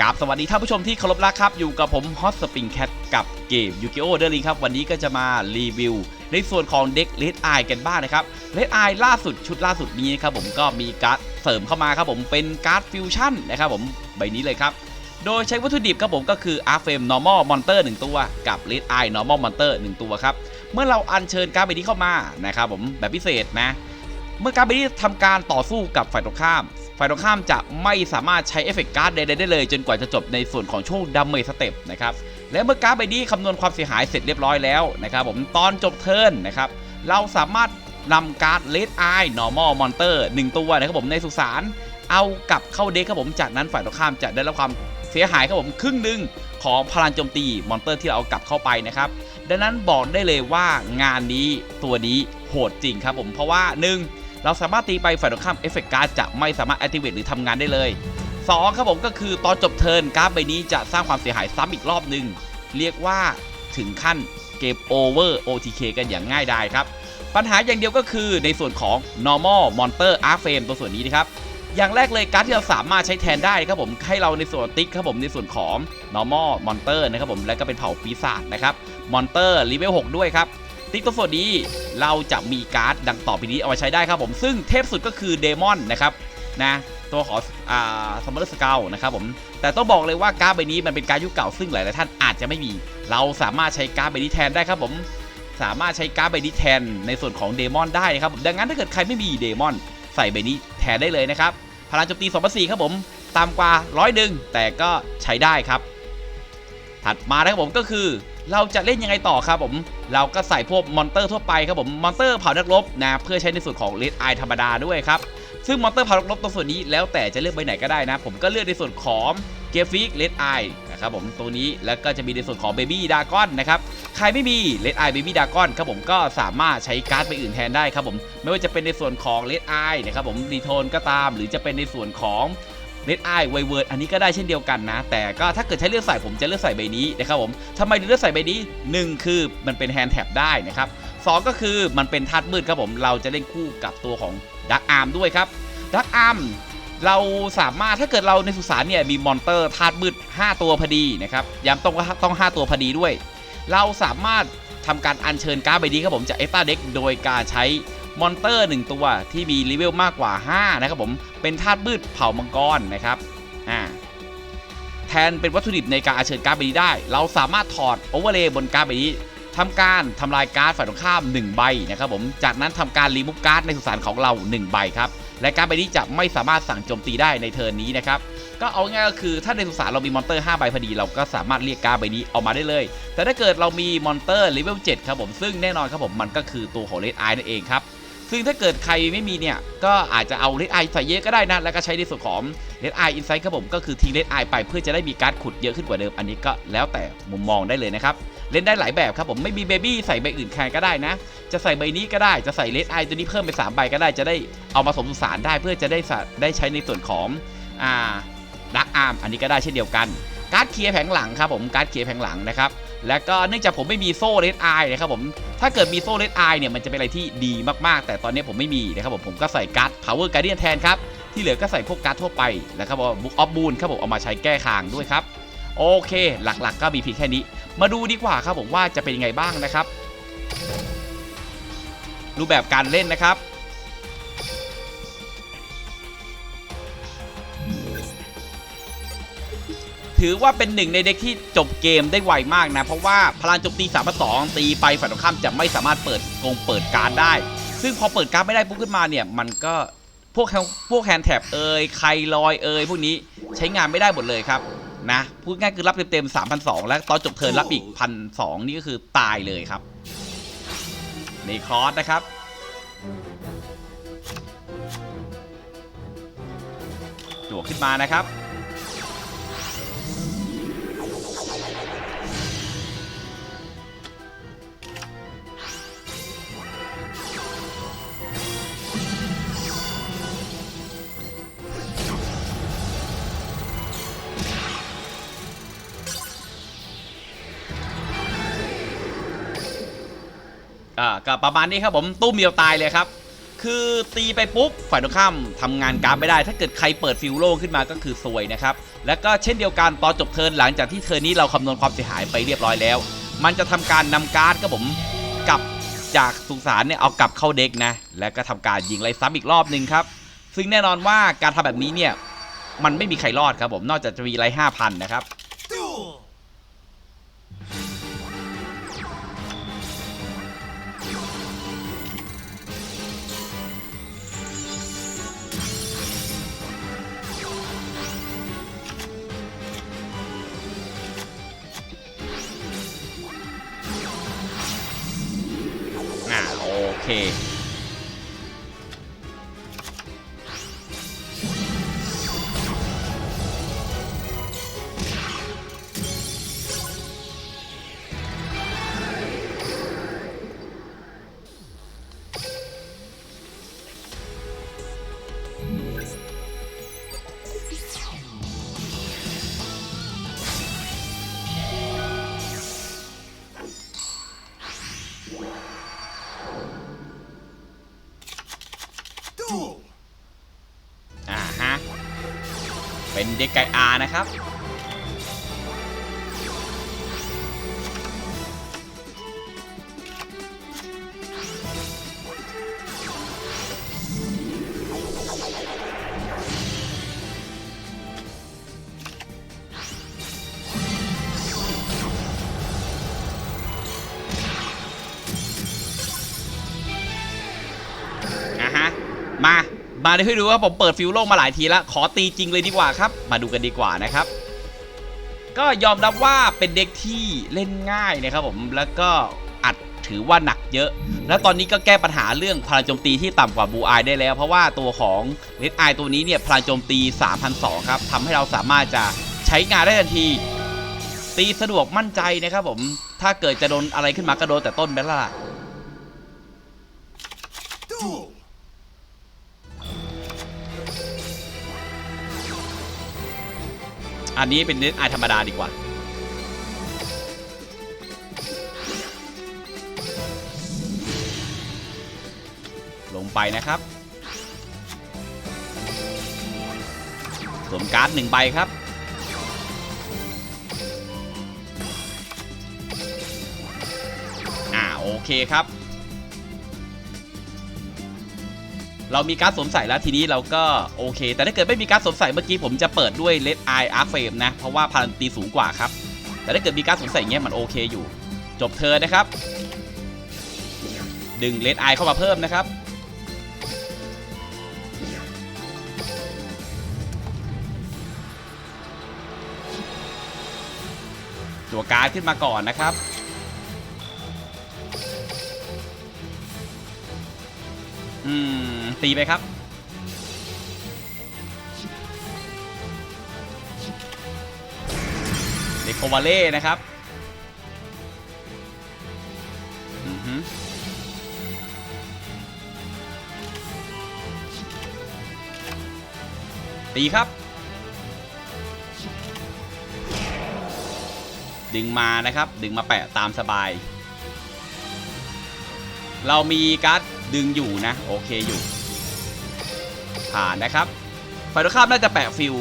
กราบสวัสดีท่านผู้ชมที่เคารพรักครับ อยู่กับผมฮอตสปริงแคทกับเกมยูกิโอเดอร์ลิงครับวันนี้ก็จะมารีวิว ในส่วนของเด็กเลดไอกันบ้างนะครับเลดไอล่าสุดชุดล่าสุดนี้นะครับผมก็มีการ์ดเสริมเข้ามาครับผมเป็นการ์ดฟิวชั่นนะครับผมใบนี้เลยครับ โดยใช้วัตถุดิบครับผมก็คืออาร์เฟม normal monster 1ตัวกับ red eye normal monster 1ตัวครับเมื่อเราอัญเชิญการ์ดใบนี้เข้ามานะครับผมแบบพิเศษนะ เมื่อการ์ดใบนี้ทำการต่อสู้กับฝ่ายตรงข้าม ฝ่ายตรงข้ามจะไม่สามารถใช้เอฟเฟกต์การ์ดใดๆได้เลย จนกว่าจะจบในส่วนของช่วงดัมเมจสเต็ปนะครับและเมื่อการ์ดใบนี้คำนวณความเสียหายเสร็จเรียบร้อยแล้วนะครับผมตอนจบเทิร์นนะครับเราสามารถนำการ์ด Red Eye Normal Monster 1 ตัวนะครับผมในสุสานเอากลับเข้าเด็กครับผมจากนั้นฝ่ายตรงข้ามจะได้รับความเสียหายครับผมครึ่งหนึ่งของพลังโจมตีมอนเตอร์ที่เราเอากลับเข้าไปนะครับดังนั้นบอกได้เลยว่างานนี้ตัวนี้โหดจริงครับผมเพราะว่า 1 เราสามารถตีไปฝ่ายตรงข้ามเอฟเฟกต์การ์ดจะไม่สามารถ activate หรือทำงานได้เลย 2 ครับผมก็คือตอนจบเทิร์นการ์ดใบนี้จะสร้างความเสียหายซ้ำอีกรอบหนึ่งเรียกว่าถึงขั้นเกมโอเวอร์ OTK กันอย่างง่ายดายครับ ปัญหาอย่างเดียวก็คือในส่วนของ normal monster arc frame ตัวส่วนนี้นะครับอย่างแรกเลยการ์ดที่เราสามารถใช้แทนได้ครับผมให้เราในส่วนติ๊กครับผมในส่วนของ normal monster นะครับผมและก็เป็นเผ่าปีศาจนะครับ monster level 6 ด้วยครับ ติ๊กตัวส่วนนี้เราจะมีการ์ดดังต่อไปนี้เอาไว้ใช้ได้ครับผมซึ่งเทพสุดก็คือเดมอนนะครับนะตัวของอ่าซัมเมอร์สเกลนะครับผมแต่ต้องบอกเลยว่าการ์ดใบนี้มันเป็นการดยุคเก่าซึ่งหลายๆท่านอาจจะไม่มี เราสามารถใช้การ์ดใบนี้แทนได้ครับผมสามารถใช้การ์ดใบนี้แทนในส่วนของเดมอนได้นะครับผมดังนั้นถ้าเกิดใครไม่มีเดมอนใส่ใบนี้แทนได้เลยนะครับพลังโจมตี2 4ครับผมต่ำกว่าร้อยหนึ่งแต่ก็ใช้ได้ครับ ถัดมานะครับผมก็คือ เราจะเล่นยังไงต่อครับผม เราก็ใส่พวกมอนเตอร์ทั่วไปครับผมมอนเตอร์เผานักรบนะเพื่อใช้ในส่วนของเลดไอธรรมดาด้วยครับซึ่งมอนเตอร์เผานักรบตัวส่วนนี้แล้วแต่จะเลือกใบไหนก็ได้นะ ผมก็เลือกในส่วนของเกฟิกเลดไอนะครับผมตัวนี้แล้วก็จะมีในส่วนของเบบี้ดากอนนะครับใครไม่มีเลดไอเบบี้ดากอนครับผมก็สามารถใช้การ์ดไปอื่นแทนได้ครับผมไม่ว่าจะเป็นในส่วนของเลดไอนะครับผมดีโทนก็ตาม หรือจะเป็นในส่วนของ เลดไอไวเวิร์ดอันนี้ก็ได้เช่นเดียวกันนะ แต่ก็ถ้าเกิดใช้เลือกใส่ผมจะเลือกใส่ใบนี้นะครับผมทำไมถึงเลือกใส่ใบนี้ 1 คือมันเป็นแฮนด์แท็บได้นะครับสองก็คือมันเป็นทัดมืดครับผมเราจะเล่นคู่กับตัวของดักอาร์มด้วยครับดักอาร์มเราสามารถถ้าเกิดเราในสุสานเนี่ยมีมอนเตอร์ธาตุมืด 5 ตัวพอดีนะครับย้ำต้องต้อง 5 ตัวพอดีด้วย เราสามารถทำการอัญเชิญการ์ดใบนี้ครับผมจากเอฟตาเด็กโดยการใช้ มอนเตอร์1ตัวที่มีเลเวลมากกว่า 5 นะครับผมเป็นธาตุมืดเผ่ามังกรนะครับอ่าแทนเป็นวัตถุดิบในการอัญเชิญการ์ดใบนี้ได้ เราสามารถถอดโอเวอร์เลย์บนการ์ดใบนี้ทำการทำลายการ์ดฝ่ายตรงข้าม 1 ใบนะครับผม จากนั้นทำการรีมูฟการ์ดในสุสานของเรา 1 ใบครับ และการ์ดใบนี้จะไม่สามารถสั่งโจมตีได้ในเทิร์นนี้นะครับ ก็เอาง่ายก็คือถ้าในสุสานเรามีมอนเตอร์ 5 ใบพอดี เราก็สามารถเรียกการ์ดใบนี้ออกมาได้เลย แต่ถ้าเกิดเรามีมอนเตอร์เลเวล 7 ครับผม ซึ่งแน่นอนครับผมมันก็คือตัวของเลดไอนั่นเองครับ ซึ่งถ้าเกิดใครไม่มีเนี่ย ก็อาจจะเอาเลดไอใส่เยอะก็ได้นะ แล้วก็ใช้ในส่วนของเลดไออินไซต์ครับผม ก็คือทิ้งเลดไอไปเพื่อจะได้มีการ์ดขุดเยอะขึ้นกว่าเดิม อันนี้ก็แล้วแต่มุมมองได้เลยนะครับ เล่นได้หลายแบบครับผม ไม่มีเบบี้ใส่ใบอื่นแทนก็ได้นะ จะใส่ใบนี้ก็ได้ จะใส่เลดไอตัวนี้เพิ่มไป3ใบก็ได้ จะได้เอามาสมสุสานได้เพื่อจะได้ได้ใช้ในส่วนของอ่าดักอาร์ม อันนี้ก็ได้เช่นเดียวกัน การ์ดเคลียร์แผงหลังครับผม การ์ดเคลียร์แผงหลังนะครับ แล้วก็เนื่องจากผมไม่มีโซ่เลดไอนะครับผม ถ้าเกิดมีโซ่เลดไอเนี่ยมันจะเป็นอะไรที่ดีมากๆ แต่ตอนนี้ผมไม่มีนะครับผม ผมก็ใส่การ์ด power guardian แทนครับ ที่เหลือก็ใส่พวกการ์ดทั่วไปนะครับผมบุ๊กออฟบูนครับผมเอามาใช้แก้คางด้วยครับ โอเค หลักๆ ก็มีเพียงแค่นี้ มาดูดีกว่าครับผมว่าจะเป็นยังไงบ้างนะครับ รูปแบบการเล่นนะครับ ถือว่าเป็นหนึ่งในเด็กที่จบเกมได้ไวมากนะ เพราะว่าพลังโจมตี3ามสองตีไปฝ่ายตรงข้ามจะไม่สามารถเปิดกงเปิดการได้ ซึ่งพอเปิดการไม่ได้ปุ๊บขึ้นมาเนี่ย มันก็พวกแฮนพวกแฮนแท็บเอยไครลอยเอยพวกนี้ใช้งานไม่ได้หมดเลยครับนะพูดง่ายคือรับเต็มๆ3,200แล้วตอนจบเทิร์นรับอีก1,200นี่ก็คือตายเลยครับในคอร์สนะครับจั่วขึ้นมานะครับ ก็ประมาณนี้ครับผมตุ้มเดียวตายเลยครับ คือตีไปปุ๊บฝ่ายตรงข้ามทำงานการไม่ได้ ถ้าเกิดใครเปิดฟิวโล่ขึ้นมาก็คือซวยนะครับแล้วก็เช่นเดียวกันตอนจบเทิร์นหลังจากที่เทิร์นนี้เราคำนวณความเสียหายไปเรียบร้อยแล้ว มันจะทำการนำการ์ดก็ผมกลับจากสุสานเนี่ยเอากลับเข้าเด็กนะ แล้วก็ทำการยิงไล่ซ้ำอีกรอบหนึ่งครับ ซึ่งแน่นอนว่าการทำแบบนี้เนี่ยมันไม่มีใครรอดครับผมนอกจากจะมีไล่ห้าพันนะครับ โอ่าฮะ เป็นเด็กไก่อานะครับ มา มาเดี๋ยวให้ดูว่าผมเปิดฟิวโลกมาหลายทีแล้ว ขอตีจริงเลยดีกว่าครับ มาดูกันดีกว่านะครับ ก็ยอมรับว่าเป็นเด็กที่เล่นง่ายนะครับผม แล้วก็อัดถือว่าหนักเยอะ แล้วตอนนี้ก็แก้ปัญหาเรื่องพลังโจมตีที่ต่ำกว่าบูอายได้แล้ว เพราะว่าตัวของเลดไอตัวนี้เนี่ยพลังโจมตี 3,200 ครับทำให้เราสามารถจะใช้งานได้ทันที ตีสะดวกมั่นใจนะครับผม ถ้าเกิดจะโดนอะไรขึ้นมาก็โดนแต่ต้นไปละ อันนี้เป็นเน็ตไอธรรมดาดีกว่า ลงไปนะครับสวมการ์ดหนึ่งใบครับ อ่าโอเคครับ เรามีการดสวมใส่แล้วทีนี้เราก็โอเค แต่ถ้าเกิดไม่มีการดสวมใส่เมื่อกี้ผมจะเปิดด้วย Red Eye Arc Frame นะ เพราะว่าพลังตีสูงกว่าครับ แต่ถ้าเกิดมีการดสวมใส่อย่างเงี้ยมันโอเคอยู่ จบเธอนะครับ ดึง Red Eye เข้ามาเพิ่มนะครับ ตัวการ์ดขึ้นมาก่อนนะครับ อืมตีไปครับ เด็กโควาเล่นะครับอือหือตีครับ ดึงมานะครับ ดึงมาแปะตามสบาย เรามีการ์ด ดึงอยู่นะ โอเคอยู่ ผ่านนะครับฝ่ายตรงข้ามน่าจะแปะฟิล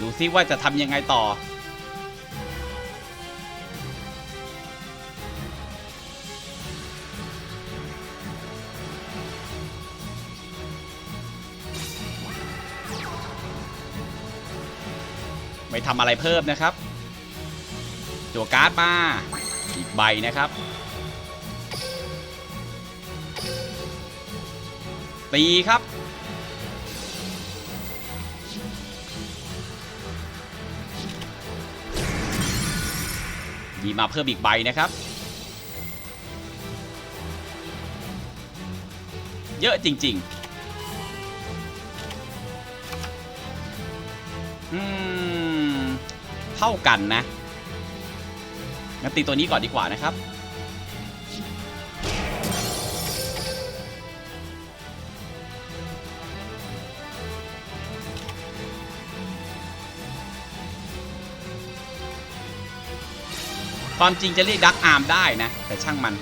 ดูซิว่าจะทำยังไงต่อ ไม่ทำอะไรเพิ่มนะครับจั่วการ์ดมาอีกใบนะครับ ตีครับ มีมาเพิ่มอีกใบนะครับ เยอะจริง ๆ อืม เท่ากันนะงั้นตีตัวนี้ก่อนดีกว่านะครับ ความจริงจะเรียกดักอาร์มได้นะ แต่ช่างมัน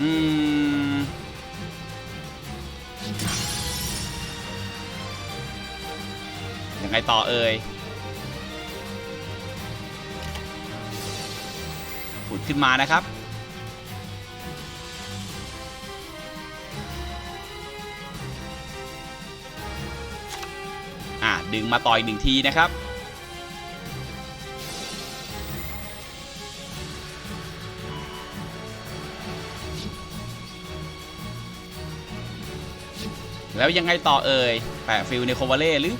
อืม ไงต่อเอ่ยผุดขึ้นมานะครับ อะดึงมาต่อยหนึ่งทีนะครับแล้วยังไงต่อเอ่ย แปะฟิลในโควเล่หรือ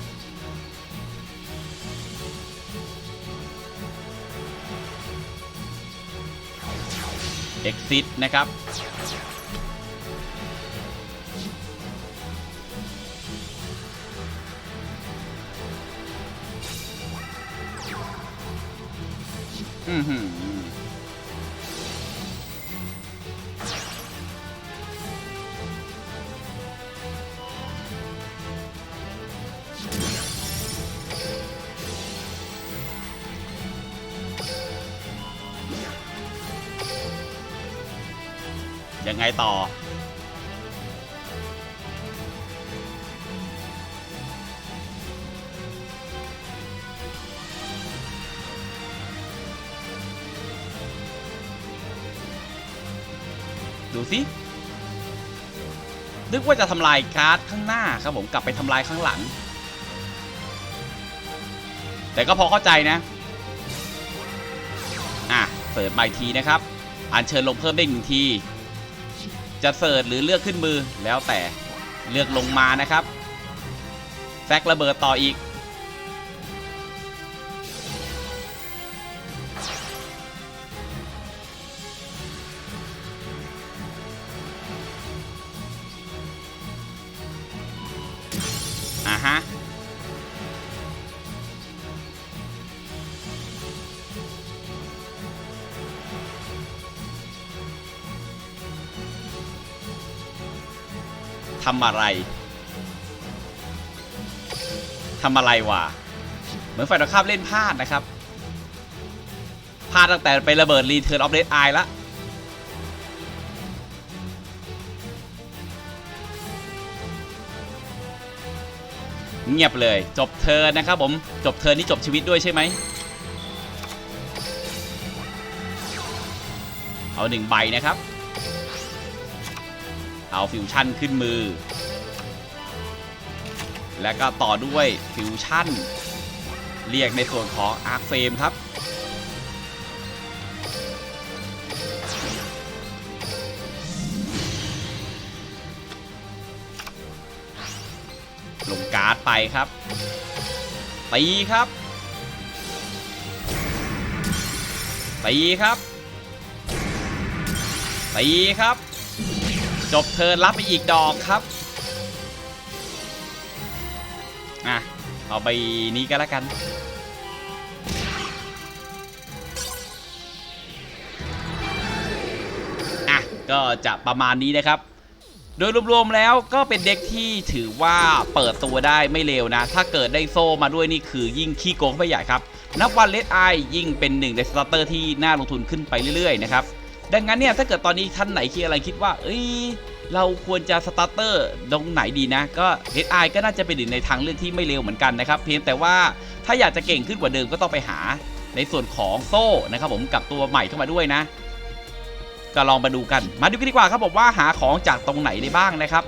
Exit นะครับ อืม ยังไงต่อ ดูสินึกว่าจะทำลายการ์ดข้างหน้าครับผมกลับไปทำลายข้างหลัง แต่ก็พอเข้าใจนะ อะเสิร์ฟมาอีกทีนะครับอัญเชิญลงเพิ่มได้หนึ่งที จะเสิร์ชหรือเลือกขึ้นมือแล้วแต่เลือกลงมานะครับแซกระเบิดต่ออีก อ่าฮะ ทำอะไรทำอะไรวะเหมือนฝ่ายตรงข้ามเล่นพลาดนะครับพลาดตั้งแต่ไประเบิดรีเทิร์นออฟเดตไอละเงียบเลยจบเทิร์นนะครับผมจบเทิร์นนี่จบชีวิตด้วยใช่ไหมเอาหนึ่งใบนะครับ เอาฟิวชั่นขึ้นมือ แล้วก็ต่อด้วยฟิวชั่น เรียกในส่วนของอาร์คเฟมครับ ลงการ์ดไปครับ ตีครับ ตีครับ ตีครับ จบเทิร์นรับไปอีกดอกครับอะเอาไปนี้ก็แล้วกัน อะ ก็จะประมาณนี้นะครับ โดยรวมๆแล้วก็เป็นเด็กที่ถือว่าเปิดตัวได้ไม่เลวนะ ถ้าเกิดได้โซ่มาด้วยนี่คือยิ่งขี้โกงไปใหญ่ครับ นับวันเลดไอยิ่งเป็นหนึ่งในสตาร์เตอร์ที่น่าลงทุนขึ้นไปเรื่อยๆนะครับ ดังนั้นเนี่ยถ้าเกิดตอนนี้ท่านไหนคิดอะไรคิดว่า เอ้ยเราควรจะสตาร์เตอร์ตรงไหนดีนะ ก็เลดไอก็น่าจะเป็นหนึ่งในทางเลือกที่ไม่เลวเหมือนกันนะครับ เพียงแต่ว่าถ้าอยากจะเก่งขึ้นกว่าเดิมก็ต้องไปหาในส่วนของโซ่นะครับผมกับตัวใหม่เข้ามาด้วยนะ ก็ลองมาดูกัน มาดูกันดีกว่าครับผมว่าหาของจากตรงไหนได้บ้างนะครับ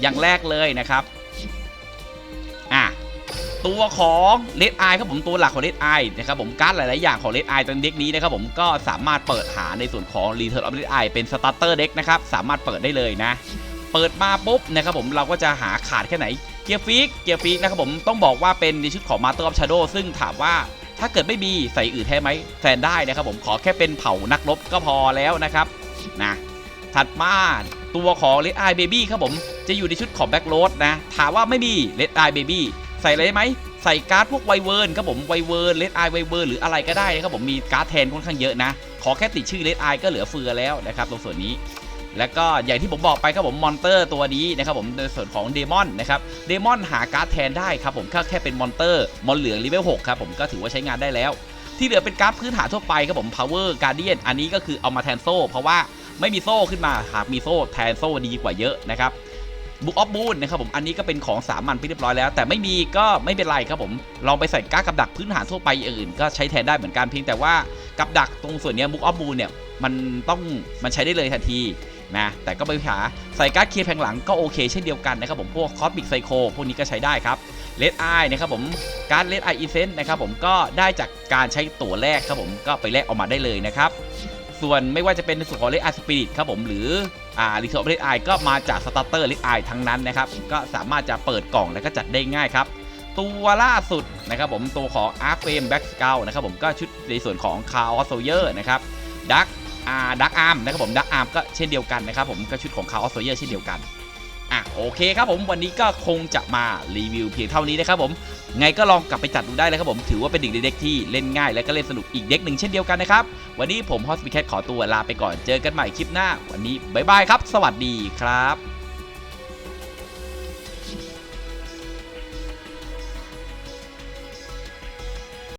อย่างแรกเลยนะครับ ตัวของเลดไอครับผมตัวหลักของเลดไอนะครับผมการ์ดหลาย ๆ อย่างของเลดไอตอนเด็กนี้นะครับผมก็สามารถเปิดหาในส่วนของ Return of Red Eye เป็นสตาร์เตอร์เด็กนะครับสามารถเปิดได้เลยนะ เปิดมาปุ๊บนะครับผมเราก็จะหาขาดแค่ไหนเกียร์ฟิกเกียร์ฟิกนะครับผมต้องบอกว่าเป็นในชุดของ Master of Shadow ซึ่งถามว่าถ้าเกิดไม่มีใส่อื่นแท้ไหมแทนได้นะครับผมขอแค่เป็นเผ่านักรบก็พอแล้วนะครับนะถัดมาตัวของ Red Eye Baby ครับผมจะอยู่ในชุดของ Back Road นะถามว่าไม่มี Red Eye Baby ใส่อะไรไหมใส่การ์ดพวกไวเวิร์นครับผมไวเวิร์นเลดไอไวเวิร์นหรืออะไรก็ได้นะครับผมมีการ์ดแทนค่อนข้างเยอะนะ ขอแค่ติดชื่อเลดไอก็เหลือเฟือแล้วนะครับตรงส่วนนี้แล้วก็อย่างที่ผมบอกไปครับผมมอนเตอร์ตัวนี้นะครับผมในส่วนของเดมอนนะครับเดมอนหาการ์ดแทนได้ครับผมก็แค่เป็นมอนเตอร์มอนเหลืองเลเวล6ครับผมก็ถือว่าใช้งานได้แล้ว ที่เหลือเป็นการ์ดพื้นฐานทั่วไปครับผม power guardian อันนี้ก็คือเอามาแทนโซ่ เพราะว่าไม่มีโซ่ขึ้นมาหากมีโซ่แทนโซ่ดีกว่าเยอะนะครับ book of moon นะครับผมอันนี้ก็เป็นของสามัญไปเรียบร้อยแล้ว แต่ไม่มีก็ไม่เป็นไรครับผมลองไปใส่การ์ดกับดักพื้นฐานทั่วไปอื่น ก็ใช้แทนได้เหมือนกันเพียงแต่ว่ากับดักตรงส่วนนี้ย book of moon เนี่ยมันต้องมันใช้ได้เลยทันทีนะแต่ก็ไม่หาใส่การ์ดเคลียร์แผงหลังก็โอเคเช่นเดียวกันนะครับผมพวก cosmic psycho พวกนี้ก็ใช้ได้ครับเลดไอนะครับผมการเลดไออีเซนนะครับผมก็ได้จากการใช้ตั๋วแรกครับผมก็ไปแลกออกมาได้เลยนะครับ ส่วนไม่ว่าจะเป็นในส่วนของเลดไอสปิริตครับผมหรืออ่ารีเทอร์เลดไอก็มาจากสตาร์เตอร์เลดไอทั้งนั้นนะครับก็สามารถจะเปิดกล่องแล้วก็จัดได้ง่ายครับตัวล่าสุดนะครับผมตัวของ Arc Frame Back Scout นะครับผมก็ชุดในส่วนของ c a r l Sawyer นะครับดักอาดักอาร์มนะครับผมดักอาร์มก็เช่นเดียวกันนะครับผมก็ชุดของ c a r l Sawyer เช่นเดียวกัน โอเคครับผมวันนี้ก็คงจะมารีวิวเพียงเท่านี้นะครับผมไงก็ลองกลับไปจัดดูได้เลยครับผมถือว่าเป็นอีกเด็กที่เล่นง่ายและก็เล่นสนุกอีกเด็กหนึ่งเช่นเดียวกันนะครับ วันนี้ผมฮอสปิแคทขอตัวลาไปก่อนเจอกันใหม่คลิปหน้า วันนี้บ๊ายบายครับ สวัสดีครับ